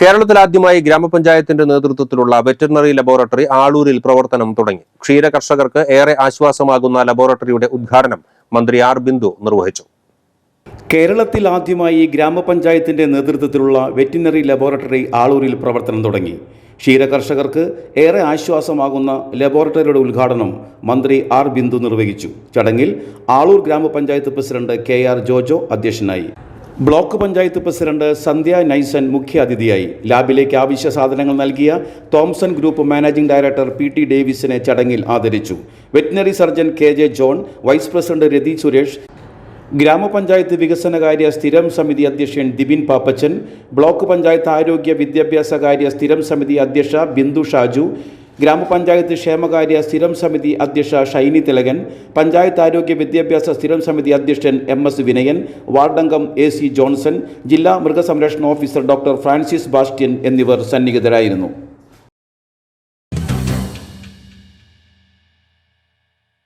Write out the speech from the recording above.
കേരളത്തിലാദ്യമായി ഗ്രാമപഞ്ചായത്തിന്റെ നേതൃത്വത്തിലുള്ള veterinary laboratory ആളൂരിൽ പ്രവർത്തനം തുടങ്ങി. ക്ഷീര കർഷകർക്ക് ഏറെ ആശ്വാസമാകുന്ന ലബോറട്ടറിയുടെ ഉദ്ഘാടനം മന്ത്രി ആർ ബിന്ദു നിർവഹിച്ചു. കേരളത്തിൽ ആദ്യമായി ഗ്രാമപഞ്ചായത്തിന്റെ നേതൃത്വത്തിലുള്ള വെറ്റിനറി ലബോറട്ടറി ആളൂരിൽ പ്രവർത്തനം തുടങ്ങി. ക്ഷീര കർഷകർക്ക് ഏറെ ആശ്വാസമാകുന്ന ലബോറട്ടറിയുടെ ഉദ്ഘാടനം മന്ത്രി ആർ ബിന്ദു നിർവഹിച്ചു. ചടങ്ങിൽ ആളൂർ ഗ്രാമപഞ്ചായത്ത് പ്രസിഡന്റ് കെ ആർ ജോജോ അധ്യക്ഷനായി. ബ്ലോക്ക് പഞ്ചായത്ത് പ്രസിഡന്റ് സന്ധ്യ നൈസൻ മുഖ്യാതിഥിയായി ലാബിലേക്ക് ആവശ്യ സാധനങ്ങൾ നൽകിയ Thomson group managing director P T ഡേവിസിനെ ചടങ്ങിൽ ആദരിച്ചു. Veterinary surgeon K J John vice president Rathi Suresh ഗ്രാമപഞ്ചായത്ത് വികസനകാര്യ സ്ഥിരം സമിതി അധ്യക്ഷൻ ദിബിൻ പാപ്പച്ചൻ ബ്ലോക്ക് പഞ്ചായത്ത് ആരോഗ്യ വിദ്യാഭ്യാസ കാര്യ സ്ഥിരം സമിതി അധ്യക്ഷ ബിന്ദു ഷാജു ഗ്രാമപഞ്ചായത്ത് ക്ഷേമകാര്യ സ്ഥിരം സമിതി അധ്യക്ഷ ഷൈനി തിലകൻ പഞ്ചായത്ത് ആരോഗ്യ വിദ്യാഭ്യാസ സ്ഥിരം സമിതി അധ്യക്ഷൻ എം എസ് വിനയൻ വാർഡംഗം എ സി ജോൺസൺ ജില്ലാ മൃഗസംരക്ഷണ ഓഫീസർ ഡോക്ടർ ഫ്രാൻസിസ് ബാസ്റ്റ്യൻ എന്നിവർ സന്നിഹിതരായിരുന്നു.